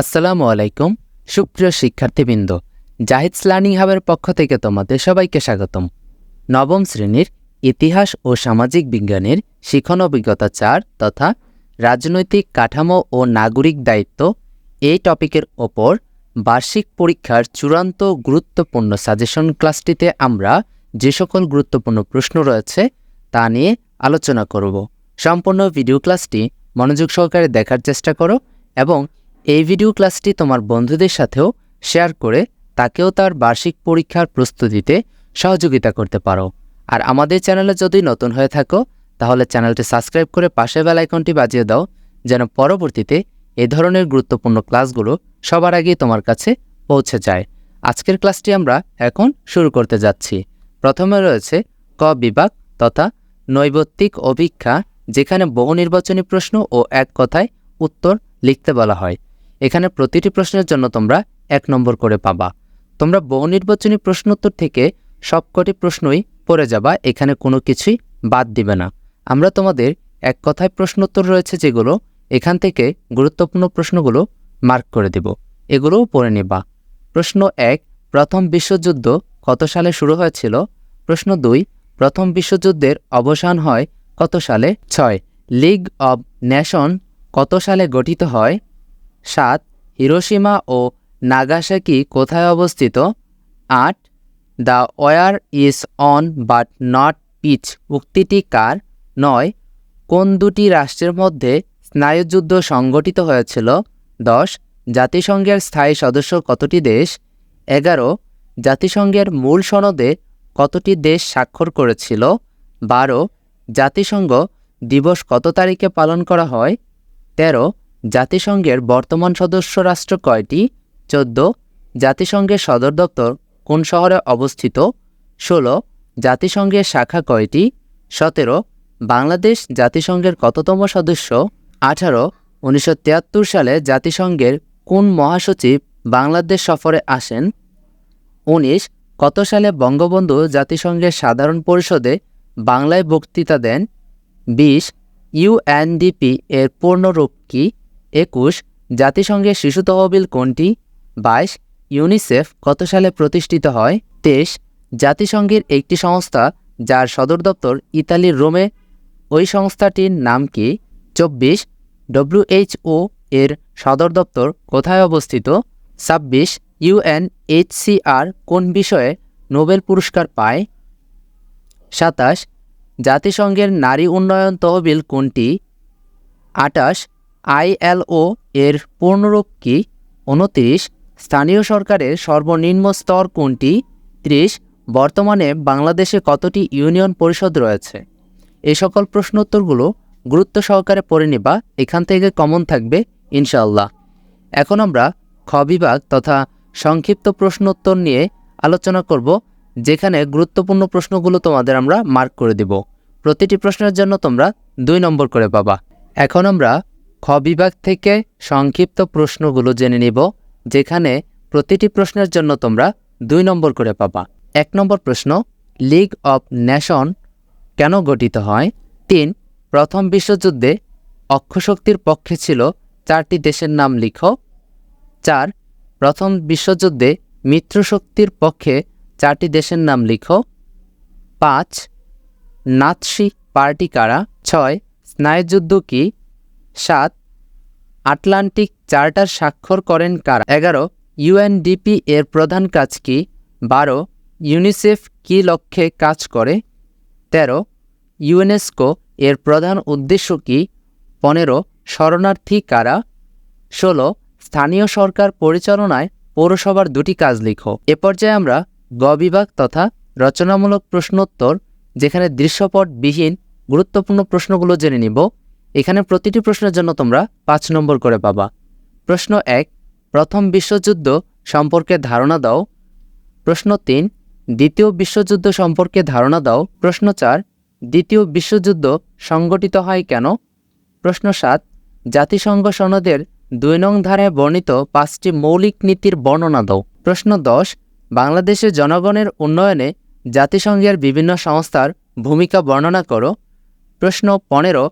আসসালামু আলাইকুম, সুপ্রিয় শিক্ষার্থীবৃন্দ। জাহিদস লার্নিং হাবের পক্ষ থেকে তোমাদের সবাইকে স্বাগতম। নবম শ্রেণির ইতিহাস ও সামাজিক বিজ্ঞানের শিখন অভিজ্ঞতা চার তথা রাজনৈতিক কাঠামো ও নাগরিক দায়িত্ব এই টপিকের ওপর বার্ষিক পরীক্ষার চূড়ান্ত গুরুত্বপূর্ণ সাজেশন ক্লাসটিতে আমরা যে সকল গুরুত্বপূর্ণ প্রশ্ন রয়েছে তা নিয়ে আলোচনা করব। সম্পূর্ণ ভিডিও ক্লাসটি মনোযোগ সহকারে দেখার চেষ্টা করো এবং এই ভিডিও ক্লাসটি তোমার বন্ধুদের সাথেও শেয়ার করে তাকেও তার বার্ষিক পরীক্ষার প্রস্তুতিতে সহযোগিতা করতে পারো। আর আমাদের চ্যানেলে যদি নতুন হয়ে থাকো, তাহলে চ্যানেলটি সাবস্ক্রাইব করে পাশে বেল আইকনটি বাজিয়ে দাও, যেন পরবর্তীতে এ ধরনের গুরুত্বপূর্ণ ক্লাসগুলো সবার আগে তোমার কাছে পৌঁছে যায়। আজকের ক্লাসটি আমরা এখন শুরু করতে যাচ্ছি। প্রথমে রয়েছে ক বিভাগ তথা নৈবত্তিক অভিক্ষা, যেখানে বহু নির্বাচনী প্রশ্ন ও এক কথায় উত্তর লিখতে বলা হয়। এখানে প্রতিটি প্রশ্নের জন্য তোমরা এক নম্বর করে পাবা। তোমরা বহু নির্বাচনী প্রশ্নোত্তর থেকে সবকটি প্রশ্নই পড়ে যাবা, এখানে কোনো কিছুই বাদ দিবে না। আমরা তোমাদের এক কথায় প্রশ্নোত্তর রয়েছে যেগুলো এখান থেকে গুরুত্বপূর্ণ প্রশ্নগুলো মার্ক করে দেব। এগুলোও পড়ে নিবা। প্রশ্ন এক, প্রথম বিশ্বযুদ্ধ কত সালে শুরু হয়েছিল? প্রশ্ন দুই, প্রথম বিশ্বযুদ্ধের অবসান হয় কত সালে? ছয়, লিগ অব নেশন কত সালে গঠিত হয়? সাত হিরোসীমা ও নাগাসাকি কোথায় অবস্থিত? আট, the war is on but not pitch উক্তিটি কার? নয়, কোন দুটি রাষ্ট্রের মধ্যে স্নায়ুযুদ্ধ সংগঠিত হয়েছিল? দশ, জাতিসংঘের স্থায়ী সদস্য কতটি দেশ? এগারো, জাতিসংঘের মূল সনদে কতটি দেশ স্বাক্ষর করেছিল? বারো, জাতিসংঘ দিবস কত তারিখে পালন করা হয়? তেরো জাতিসংঘের বর্তমান সদস্য রাষ্ট্র কয়টি? চোদ্দ। জাতিসংঘের সদর দপ্তর কোন শহরে অবস্থিত? ষোলো। জাতিসংঘের শাখা কয়টি? সতেরো। বাংলাদেশ জাতিসংঘের কততম সদস্য? আঠারো। উনিশশো সালে জাতিসংঘের কোন মহাসচিব বাংলাদেশ সফরে আসেন? উনিশ। কত সালে বঙ্গবন্ধু জাতিসংঘের সাধারণ পরিষদে বাংলায় বক্তৃতা দেন? বিশ। ইউএনডিপি এর পূর্ণরূপ কি? একুশ, জাতিসংঘের শিশু তহবিল কোনটি? বাইশ, ইউনিসেফ কত সালে প্রতিষ্ঠিত হয়? তেইশ, জাতিসংঘের একটি সংস্থা যার সদর দপ্তর ইতালির রোমে। ওই সংস্থাটির নাম কি? চব্বিশ ডব্লিউএইচও এর সদর দপ্তর কোথায় অবস্থিত? ছাব্বিশ ইউএনএইচসিআর কোন বিষয়ে নোবেল পুরস্কার পায়? সাতাশ, জাতিসংঘের নারী উন্নয়ন তহবিল কোনটি? আটাশ আইএলও এর পূর্ণরূপ কি উনত্রিশ স্থানীয় সরকারের সর্বনিম্ন স্তর কোনটি? ত্রিশ বর্তমানে বাংলাদেশে কতটি ইউনিয়ন পরিষদ রয়েছে? এই সকল প্রশ্নোত্তরগুলো গুরুত্ব সহকারে পড়ে নিবা, এখান থেকে কমন থাকবে, ইনশাআল্লাহ। এখন আমরা খ বিভাগ তথা সংক্ষিপ্ত প্রশ্নোত্তর নিয়ে আলোচনা করব, যেখানে গুরুত্বপূর্ণ প্রশ্নগুলো তোমাদের আমরা মার্ক করে দিব। প্রতিটি প্রশ্নের জন্য তোমরা দুই নম্বর করে পাবা। এখন আমরা খ বিভাগ থেকে সংক্ষিপ্ত প্রশ্নগুলো জেনে নিব, যেখানে প্রতিটি প্রশ্নের জন্য তোমরা দুই নম্বর করে পাবা। এক নম্বর প্রশ্ন, লিগ অব নেশন কেন গঠিত হয়? তিন, প্রথম বিশ্বযুদ্ধে অক্ষশক্তির পক্ষে ছিল চারটি দেশের নাম লিখো। চার, প্রথম বিশ্বযুদ্ধে মিত্রশক্তির পক্ষে চারটি দেশের নাম লিখো। পাঁচ, নাৎসি পার্টি কারা? ছয়, স্নায়ুযুদ্ধ কি সাত, আটলান্টিক চার্টার স্বাক্ষর করেন কারা? এগারো ইউএনডিপি এর প্রধান কাজ কি? বারো, ইউনিসেফ কি লক্ষ্যে কাজ করে? তেরো, ইউনেস্কো এর প্রধান উদ্দেশ্য কি? পনেরো, শরণার্থী কারা? ষোলো, স্থানীয় সরকার পরিচালনায় পৌরসভার দুটি কাজ লিখো। এ পর্যায়ে আমরা গ বিভাগ তথা রচনামূলক প্রশ্নোত্তর, যেখানে দৃশ্যপটবিহীন গুরুত্বপূর্ণ প্রশ্নগুলো জেনে নিব। এখানে প্রতিটি প্রশ্নের জন্য তোমরা পাঁচ নম্বর করে পাবা। প্রশ্ন এক, প্রথম বিশ্বযুদ্ধ সম্পর্কে ধারণা দাও। প্রশ্ন তিন, দ্বিতীয় বিশ্বযুদ্ধ সম্পর্কে ধারণা দাও। প্রশ্ন চার, দ্বিতীয় বিশ্বযুদ্ধ সংগঠিত হয় কেন? প্রশ্ন সাত, জাতিসংঘ সনদের দুই নং ধারায় বর্ণিত পাঁচটি মৌলিক নীতির বর্ণনা দাও। প্রশ্ন দশ বাংলাদেশের জনগণের উন্নয়নে জাতিসংঘের বিভিন্ন সংস্থার ভূমিকা বর্ণনা করো। প্রশ্ন পনেরো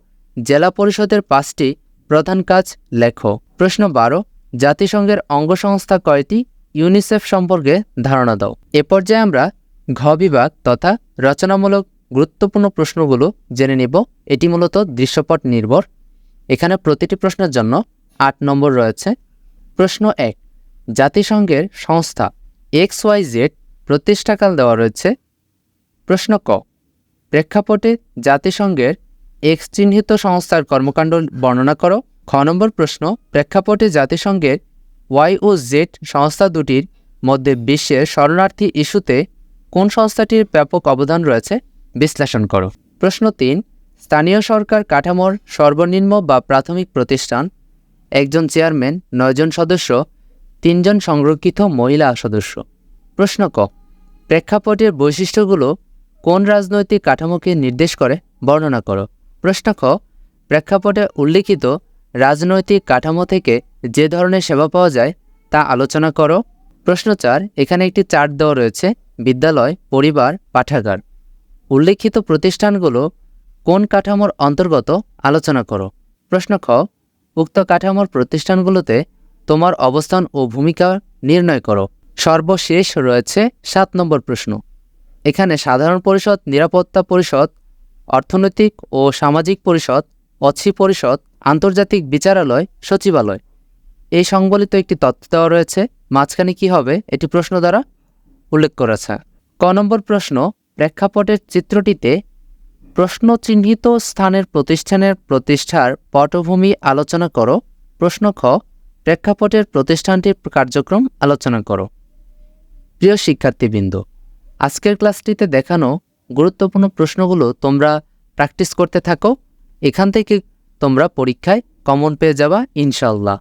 জেলা পরিষদের পাঁচটি প্রধান কাজ লেখো। প্রশ্ন বারো, জাতিসংঘের অঙ্গ সংস্থা কয়টি? ইউনিসেফ সম্পর্কে ধারণা দাও। এ পর্যায়ে আমরা ঘ বিভাগ তথা রচনামূলক গুরুত্বপূর্ণ প্রশ্নগুলো জেনে নিব। এটি মূলত দৃশ্যপট নির্ভর। এখানে প্রতিটি প্রশ্নের জন্য আট নম্বর রয়েছে। প্রশ্ন এক, জাতিসংঘের সংস্থা এক্স ওয়াই জেড প্রতিষ্ঠাকাল দেওয়া রয়েছে? প্রশ্ন ক, প্রেক্ষাপটে জাতিসংঘের এক্স চিহ্নিত সংস্থার কর্মকাণ্ড বর্ণনা করো। খ নম্বর প্রশ্ন, প্রেক্ষাপটে জাতিসংঘের ওয়াই ও জেড সংস্থা দুটির মধ্যে বিশ্বের শরণার্থী ইস্যুতে কোন সংস্থাটির ব্যাপক অবদান রয়েছে, বিশ্লেষণ করো। প্রশ্ন তিন, স্থানীয় সরকার কাঠামোর সর্বনিম্ন বা প্রাথমিক প্রতিষ্ঠান, একজন চেয়ারম্যান, নয়জন সদস্য, তিনজন সংরক্ষিত মহিলা সদস্য। প্রশ্ন ক, প্রেক্ষাপটের বৈশিষ্ট্যগুলো কোন রাজনৈতিক কাঠামোকে নির্দেশ করে, বর্ণনা করো। প্রশ্ন খ প্রেক্ষাপটে উল্লিখিত রাজনৈতিক কাঠামো থেকে যে ধরনের সেবা পাওয়া যায় তা আলোচনা করো। প্রশ্ন চার, এখানে একটি চার্ট দেওয়া রয়েছে, বিদ্যালয়, পরিবার, পাঠাগার। উল্লিখিত প্রতিষ্ঠানগুলো কোন কাঠামোর অন্তর্গত আলোচনা করো। প্রশ্ন খ, উক্ত কাঠামোর প্রতিষ্ঠানগুলোতে তোমার অবস্থান ও ভূমিকা নির্ণয় করো। সর্বশেষ রয়েছে সাত নম্বর প্রশ্ন। এখানে সাধারণ পরিষদ, নিরাপত্তা পরিষদ অর্থনৈতিক ও সামাজিক পরিষদ, অছি পরিষদ, আন্তর্জাতিক বিচারালয়, সচিবালয়। এই সংবলিত একটি তথ্য দেওয়া রয়েছে। মাঝখানে কি হবে এটি প্রশ্ন দ্বারা উল্লেখ করেছে ক নম্বর প্রশ্ন, প্রেক্ষাপটের চিত্রটিতে প্রশ্ন চিহ্নিত স্থানের প্রতিষ্ঠানের প্রতিষ্ঠার পটভূমি আলোচনা করো। প্রশ্ন খ, প্রেক্ষাপটের প্রতিষ্ঠানটির কার্যক্রম আলোচনা করো। প্রিয় শিক্ষার্থীবৃন্দ, আজকের ক্লাসটিতে দেখানো গুরুত্বপূর্ণ প্রশ্নগুলো তোমরা প্র্যাকটিস করতে থাকো। এখান থেকে তোমরা পরীক্ষায় কমন পেয়ে যাবা ইনশাল্লাহ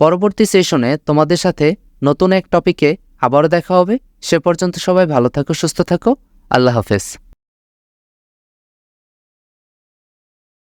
পরবর্তী সেশনে তোমাদের সাথে নতুন এক টপিকে আবারও দেখা হবে। সে পর্যন্ত সবাই ভালো থাকো, সুস্থ থাকো। আল্লাহ হাফেজ।